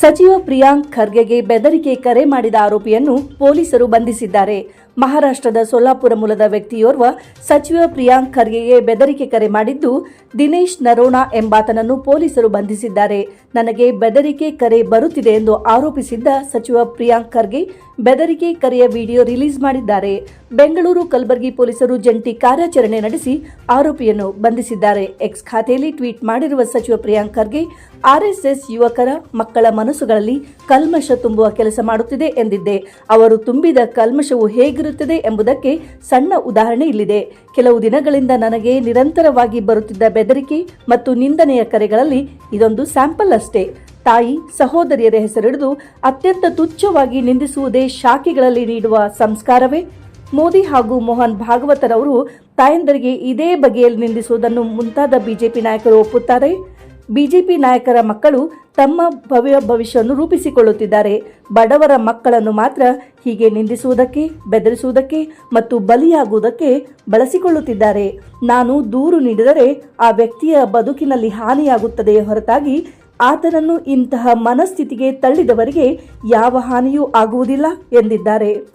ಸಚಿವ ಪ್ರಿಯಾಂಕ್ ಖರ್ಗೆಗೆ ಬೆದರಿಕೆ ಕರೆ ಮಾಡಿದ ಆರೋಪಿಯನ್ನು ಪೊಲೀಸರು ಬಂಧಿಸಿದ್ದಾರೆ. ಮಹಾರಾಷ್ಟ್ರದ ಸೊಲ್ಲಾಪುರ ಮೂಲದ ವ್ಯಕ್ತಿಯೋರ್ವ ಸಚಿವ ಪ್ರಿಯಾಂಕ್ ಖರ್ಗೆಗೆ ಬೆದರಿಕೆ ಕರೆ ಮಾಡಿದ್ದು, ದಿನೇಶ್ ನರೋಣಾ ಎಂಬಾತನನ್ನು ಪೊಲೀಸರು ಬಂಧಿಸಿದ್ದಾರೆ. ನನಗೆ ಬೆದರಿಕೆ ಕರೆ ಬರುತ್ತಿದೆ ಎಂದು ಆರೋಪಿಸಿದ್ದ ಸಚಿವ ಪ್ರಿಯಾಂಕ್ ಖರ್ಗೆ ಬೆದರಿಕೆ ಕರೆಯ ವಿಡಿಯೋ ರಿಲೀಸ್ ಮಾಡಿದ್ದಾರೆ. ಬೆಂಗಳೂರು ಕಲಬುರಗಿ ಪೊಲೀಸರು ಜಂಟಿ ಕಾರ್ಯಾಚರಣೆ ನಡೆಸಿ ಆರೋಪಿಯನ್ನು ಬಂಧಿಸಿದ್ದಾರೆ. ಎಕ್ಸ್ ಖಾತೆಯಲ್ಲಿ ಟ್ವೀಟ್ ಮಾಡಿರುವ ಸಚಿವ ಪ್ರಿಯಾಂಕ್ ಖರ್ಗೆ ಆರ್ಎಸ್ಎಸ್ ಯುವಕರ ಮಕ್ಕಳ ಮನಸ್ಸುಗಳಲ್ಲಿ ಕಲ್ಮಶ ತುಂಬುವ ಕೆಲಸ ಮಾಡುತ್ತಿದೆ ಎಂದಿದ್ದೆ. ಅವರು ತುಂಬಿದ ಕಲ್ಮಶವು ಹೇಗಿರುತ್ತದೆ ಎಂಬುದಕ್ಕೆ ಸಣ್ಣ ಉದಾಹರಣೆ ಇಲ್ಲಿದೆ. ಕೆಲವು ದಿನಗಳಿಂದ ನನಗೆ ನಿರಂತರವಾಗಿ ಬರುತ್ತಿದ್ದ ಬೆದರಿಕೆ ಮತ್ತು ನಿಂದನೆಯ ಕರೆಗಳಲ್ಲಿ ಇದೊಂದು ಸ್ಯಾಂಪಲ್ ಅಷ್ಟೇ. ತಾಯಿ, ಸಹೋದರಿಯರ ಹೆಸರಿಡಿದು ಅತ್ಯಂತ ತುಚ್ಛವಾಗಿ ನಿಂದಿಸುವುದೇ ಶಾಖೆಗಳಲ್ಲಿ ನೀಡುವ ಸಂಸ್ಕಾರವೇ? ಮೋದಿ ಹಾಗೂ ಮೋಹನ್ ಭಾಗವತರವರು ತಾಯಂದರಿಗೆ ಇದೇ ಬಗೆಯಲ್ಲಿ ನಿಂದಿಸುವುದನ್ನು ಮುಂತಾದ ಬಿಜೆಪಿ ನಾಯಕರು ಒಪ್ಪುತ್ತಾರೆ? ಬಿಜೆಪಿ ನಾಯಕರ ಮಕ್ಕಳು ತಮ್ಮ ಭವ್ಯ ಭವಿಷ್ಯವನ್ನು ರೂಪಿಸಿಕೊಳ್ಳುತ್ತಿದ್ದಾರೆ. ಬಡವರ ಮಕ್ಕಳನ್ನು ಮಾತ್ರ ಹೀಗೆ ನಿಂದಿಸುವುದಕ್ಕೆ, ಬೆದರಿಸುವುದಕ್ಕೆ ಮತ್ತು ಬಲಿಯಾಗುವುದಕ್ಕೆ ಬಳಸಿಕೊಳ್ಳುತ್ತಿದ್ದಾರೆ. ನಾನು ದೂರು ನೀಡಿದರೆ ಆ ವ್ಯಕ್ತಿಯ ಬದುಕಿನಲ್ಲಿ ಹಾನಿಯಾಗುತ್ತದೆ ಹೊರತಾಗಿ ಆತನನ್ನು ಇಂತಹ ಮನಸ್ಥಿತಿಗೆ ತಳ್ಳಿದವರಿಗೆ ಯಾವ ಹಾನಿಯೂ ಆಗುವುದಿಲ್ಲ ಎಂದಿದ್ದಾರೆ.